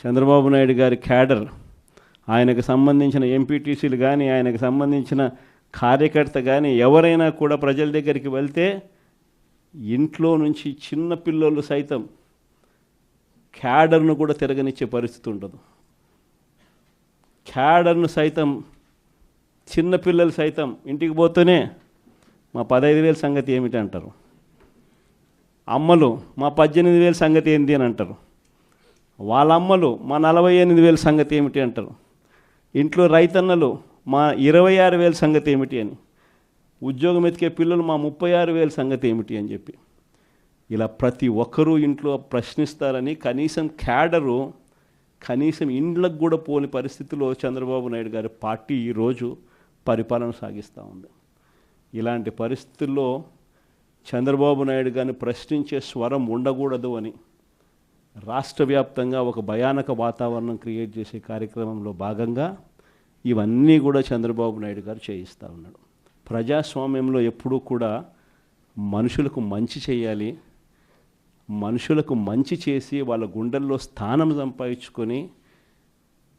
చంద్రబాబు నాయుడు గారి క్యాడర్ ఆయనకు సంబంధించిన ఎంపీటీసీలు కానీ ఆయనకు సంబంధించిన కార్యకర్త కానీ ఎవరైనా కూడా ప్రజల దగ్గరికి వెళ్తే ఇంట్లో నుంచి చిన్న పిల్లలు సైతం క్యాడర్ను కూడా తిరగనిచ్చే పరిస్థితి ఉండదు. క్యాడర్ను సైతం చిన్నపిల్లలు సైతం ఇంటికి పోతూనే మా పదహైదు వేల సంగతి ఏమిటి అంటారు అమ్మలు మా పద్దెనిమిది వేల సంగతి ఏంటి అని అంటారు? వాళ్ళ అమ్మలు మా నలభై ఎనిమిది వేల సంగతి ఏమిటి అంటారు? ఇంట్లో రైతన్నలు మా ఇరవై ఆరు వేల సంగతి ఏమిటి అని. ఉద్యోగం ఎతికే పిల్లలు మా ముప్పై ఆరు వేల సంగతి ఏమిటి అని చెప్పి. ఇలా ప్రతి ఒక్కరూ ఇంట్లో ప్రశ్నిస్తారని కనీసం క్యాడరు కనీసం ఇండ్లకు కూడా పోని పరిస్థితిలో చంద్రబాబు నాయుడు గారి పార్టీ ఈరోజు పరిపాలన సాగిస్తూ ఉంది. ఇలాంటి పరిస్థితుల్లో చంద్రబాబు నాయుడు గారిని ప్రశ్నించే స్వరం ఉండకూడదు అని రాష్ట్ర వ్యాప్తంగా ఒక భయానక వాతావరణం క్రియేట్ చేసే కార్యక్రమంలో భాగంగా ఇవన్నీ కూడా చంద్రబాబు నాయుడు గారు చేయిస్తూ ఉన్నాడు. ప్రజాస్వామ్యంలో ఎప్పుడూ కూడా మనుషులకు మంచి చేయాలి మనుషులకు మంచి చేసి వాళ్ళ గుండెల్లో స్థానం సంపాదించుకొని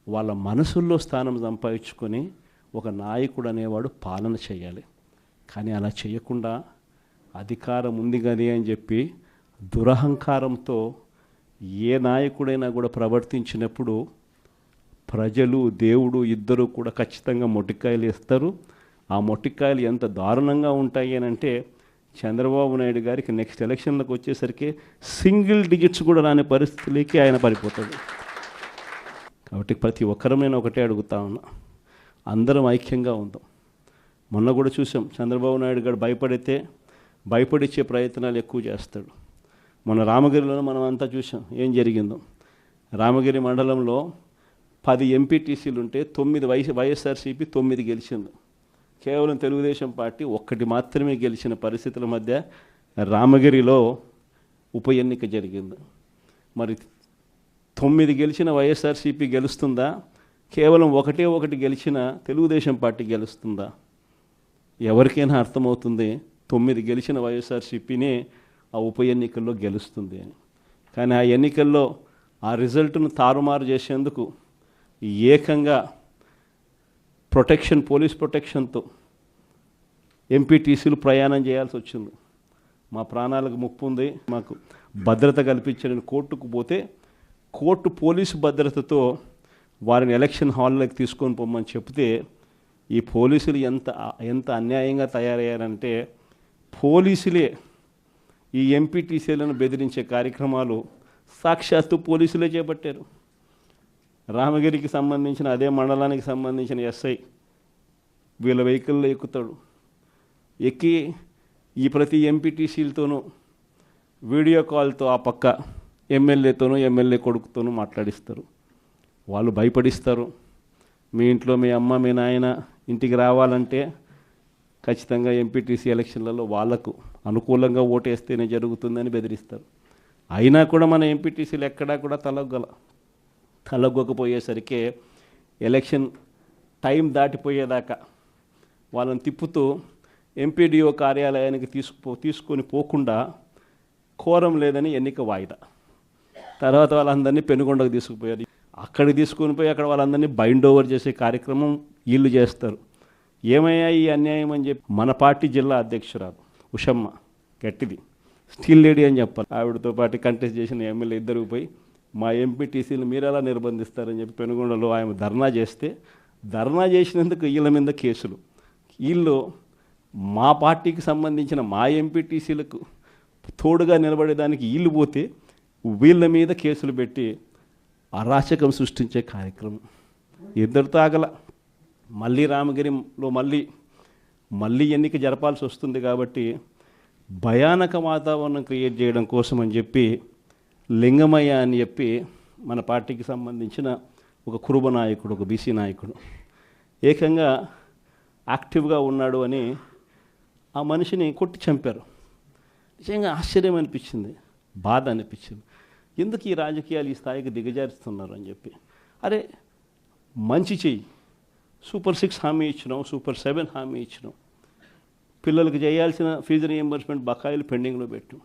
వాళ్ళ మనసుల్లో స్థానం సంపాదించుకొని ఒక నాయకుడు అనేవాడు పాలన చేయాలి. కానీ అలా చేయకుండా అధికారం ఉంది కానీ అని చెప్పి దురహంకారంతో ఏ నాయకుడైనా కూడా ప్రవర్తించినప్పుడు ప్రజలు దేవుడు ఇద్దరు కూడా ఖచ్చితంగా మొట్టికాయలు ఇస్తారు ఆ మొట్టికాయలు ఎంత దారుణంగా ఉంటాయి అని అంటే చంద్రబాబు నాయుడు గారికి నెక్స్ట్ ఎలక్షన్లకు వచ్చేసరికి సింగిల్ డిజిట్స్ కూడా రాని పరిస్థితిలోకి ఆయన పడిపోతాడు. కాబట్టి ప్రతి ఒక్కరం నేను ఒకటే అడుగుతా ఉన్నా. అందరం ఐక్యంగా ఉందాం. మొన్న కూడా చూసాం చంద్రబాబు నాయుడు గారు భయపడితే భయపడిచ్చే ప్రయత్నాలు ఎక్కువ చేస్తాడు. మొన్న రామగిరిలో మనం అంతా చూసాం ఏం జరిగిందో. రామగిరి మండలంలో పది ఎంపీటీసీలు ఉంటే తొమ్మిది వై వైఎస్ఆర్సీపీ తొమ్మిది గెలిచింది. కేవలం తెలుగుదేశం పార్టీ ఒక్కటి మాత్రమే గెలిచిన పరిస్థితుల మధ్య రామగిరిలో ఉప ఎన్నిక జరిగింది. మరి తొమ్మిది గెలిచిన వైఎస్ఆర్సీపీ గెలుస్తుందా? కేవలం ఒకటే ఒకటి గెలిచిన తెలుగుదేశం పార్టీ గెలుస్తుందా? ఎవరికైనా అర్థమవుతుంది తొమ్మిది గెలిచిన వైఎస్ఆర్సీపీనే ఆ ఉప ఎన్నికల్లో గెలుస్తుంది అని. కానీ ఆ ఎన్నికల్లో ఆ రిజల్ట్ను తారుమారు చేసేందుకు ఏకంగా ప్రొటెక్షన్ పోలీస్ ప్రొటెక్షన్తో ఎంపీటీసీలు ప్రయాణం చేయాల్సి వచ్చింది. మా ప్రాణాలకు ముప్పు ఉంది. మాకు భద్రత కల్పించని కోర్టుకు పోతే కోర్టు పోలీసు భద్రతతో వారిని ఎలక్షన్ హాల్లోకి తీసుకొని పొమ్మని చెప్తే ఈ పోలీసులు ఎంత ఎంత అన్యాయంగా తయారయ్యారంటే పోలీసులే ఈ ఎంపీటీసీలను బెదిరించే కార్యక్రమాలు సాక్షాత్తు పోలీసులే చేపట్టారు. రామగిరికి సంబంధించిన అదే మండలానికి సంబంధించిన ఎస్ఐ వీళ్ళ వెహికల్లో ఎక్కుతాడు. ఎక్కి ఈ ప్రతి ఎంపీటీసీలతోనూ వీడియో కాల్తో ఆ పక్క ఎమ్మెల్యేతోనూ ఎమ్మెల్యే కొడుకుతోనూ మాట్లాడిస్తారు. వాళ్ళు భయపడిస్తారు. మీ ఇంట్లో మీ అమ్మ మీ నాయన ఇంటికి రావాలంటే ఖచ్చితంగా ఎంపీటీసీ ఎలక్షన్లలో వాళ్ళకు అనుకూలంగా ఓటేస్తేనే జరుగుతుందని బెదిరిస్తారు. అయినా కూడా మన ఎంపీటీసీలు ఎక్కడా కూడా తలగల తలగొకపోయేసరికి ఎలక్షన్ టైం దాటిపోయేదాకా వాళ్ళని తిప్పుతూ ఎంపీడీఓ కార్యాలయానికి తీసుకుపో తీసుకొని పోకుండా కోరం లేదని ఎన్నిక వాయిదా. తర్వాత వాళ్ళందరినీ పెనుగొండకు తీసుకుపోయారు. అక్కడికి తీసుకొని పోయి అక్కడ వాళ్ళందరినీ బైండ్ ఓవర్ చేసే కార్యక్రమం వీళ్ళు చేస్తారు. ఏమయ్యా ఈ అన్యాయం అని చెప్పి మన పార్టీ జిల్లా అధ్యక్షురాలు ఉషమ్మ గట్టిది. స్టీల్ లేడీ అని చెప్పాలి. ఆవిడతో పాటు కంటెస్ట్ చేసిన ఎమ్మెల్యే ఇద్దరు పోయి మా ఎంపీటీసీలు మీరు ఎలా నిర్బంధిస్తారని చెప్పి పెనుగొండలో ఆయన ధర్నా చేస్తే ధర్నా చేసినందుకు వీళ్ళ మీద కేసులు. వీళ్ళు మా పార్టీకి సంబంధించిన మా ఎంపీటీసీలకు తోడుగా నిలబడేదానికి వీళ్ళు పోతే వీళ్ళ మీద కేసులు పెట్టి అరాచకం సృష్టించే కార్యక్రమం. ఇద్దరితో ఆగల. మళ్ళీ రామగిరిలో మళ్ళీ మళ్ళీ ఎన్నిక జరపాల్సి వస్తుంది కాబట్టి భయానక వాతావరణం క్రియేట్ చేయడం కోసం అని చెప్పి లింగమయ్య అని చెప్పి మన పార్టీకి సంబంధించిన ఒక కురుబ నాయకుడు ఒక బీసీ నాయకుడు. ఏకంగా యాక్టివ్గా ఉన్నాడు అని ఆ మనిషిని కొట్టి చంపారు. నిజంగా ఆశ్చర్యం అనిపించింది బాధ అనిపించింది. ఎందుకు ఈ రాజకీయాలు ఈ స్థాయికి దిగజారుస్తున్నారు అని చెప్పి. అరే మంచి చెయ్యి. సూపర్ సిక్స్ హామీ ఇచ్చినాం సూపర్ సెవెన్ హామీ ఇచ్చినాం. పిల్లలకు చేయాల్సిన ఫీజు రియంబర్స్మెంట్ బకాయిలు పెండింగ్లో పెట్టు.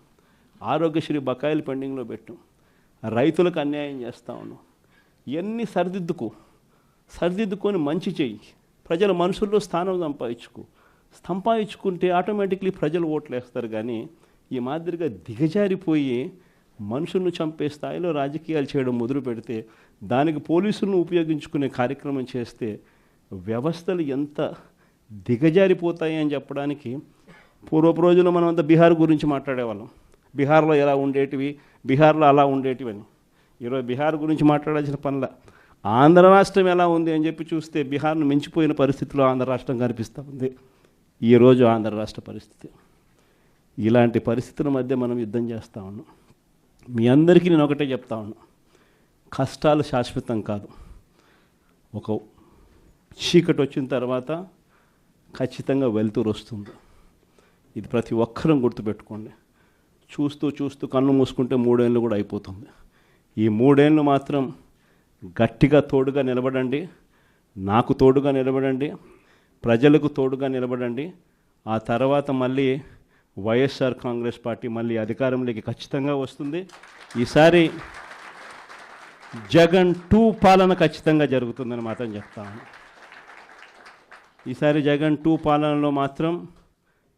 ఆరోగ్యశ్రీ బకాయిలు పెండింగ్లో పెట్టు. రైతులకు అన్యాయం చేస్తా ఉన్నాం ఇవన్నీ సరిదిద్దుకో. సరిదిద్దుకొని మంచి చెయ్యి. ప్రజల మనసుల్లో స్థానం సంపాదించుకో. సంపాదించుకుంటే ఆటోమేటిక్లీ ప్రజలు ఓట్లు వేస్తారు కానీ ఈ మాదిరిగా దిగజారిపోయి మనుషులను చంపే స్థాయిలో రాజకీయాలు చేయడం మొదలు పెడితే దానికి పోలీసులను ఉపయోగించుకునే కార్యక్రమం చేస్తే వ్యవస్థలు ఎంత దిగజారిపోతాయి అని చెప్పడానికి పూర్వపు రోజుల్లో మనం అంతా బీహార్ గురించి మాట్లాడేవాళ్ళం. బీహార్లో ఎలా ఉండేటివి బీహార్లో అలా ఉండేటివి అని. ఈరోజు బీహార్ గురించి మాట్లాడాల్సిన పనుల ఆంధ్ర రాష్ట్రం ఎలా ఉంది అని చెప్పి చూస్తే బీహార్ను మించిపోయిన పరిస్థితిలో ఆంధ్ర రాష్ట్రం కనిపిస్తూ ఉంది. ఈరోజు ఆంధ్ర రాష్ట్ర పరిస్థితి. ఇలాంటి పరిస్థితుల మధ్య మనం యుద్ధం చేస్తూ ఉన్నాం. మీ అందరికీ నేను ఒకటే చెప్తా ఉన్నాను కష్టాలు శాశ్వతం కాదు. ఒక చీకటి వచ్చిన తర్వాత ఖచ్చితంగా వెలుతురు వస్తుంది. ఇది ప్రతి ఒక్కరం గుర్తుపెట్టుకోండి. చూస్తూ చూస్తూ కన్ను మూసుకుంటే మూడేళ్ళు కూడా అయిపోతుంది. ఈ మూడేళ్ళు మాత్రం గట్టిగా తోడుగా నిలబడండి. నాకు తోడుగా నిలబడండి. ప్రజలకు తోడుగా నిలబడండి. ఆ తర్వాత మళ్ళీ వైఎస్ఆర్ కాంగ్రెస్ పార్టీ మళ్ళీ అధికారంలోకి ఖచ్చితంగా వస్తుంది. ఈసారి జగన్ టూ పాలన ఖచ్చితంగా జరుగుతుందని మాత్రం చెప్తాను ఈసారి జగన్ టూ పాలనలో మాత్రం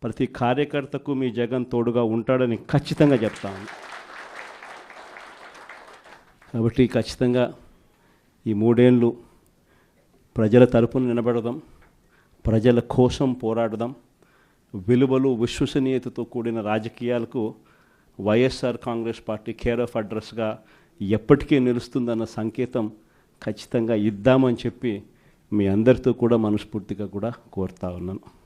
ప్రతి కార్యకర్తకు మీ జగన్ తోడుగా ఉంటాడని ఖచ్చితంగా చెప్తాను. కాబట్టి ఖచ్చితంగా ఈ మూడేళ్ళు ప్రజల తరపున నిలబడదాం ప్రజల కోసం పోరాడదాం. విలువలు విశ్వసనీయతతో కూడిన రాజకీయాలకు YSR Congress party care of అడ్రస్గా ఎప్పటికీ నిలుస్తుందన్న సంకేతం ఖచ్చితంగా ఇద్దామని చెప్పి మీ అందరితో కూడా మనస్ఫూర్తిగా కూడా కోరుతా ఉన్నాను.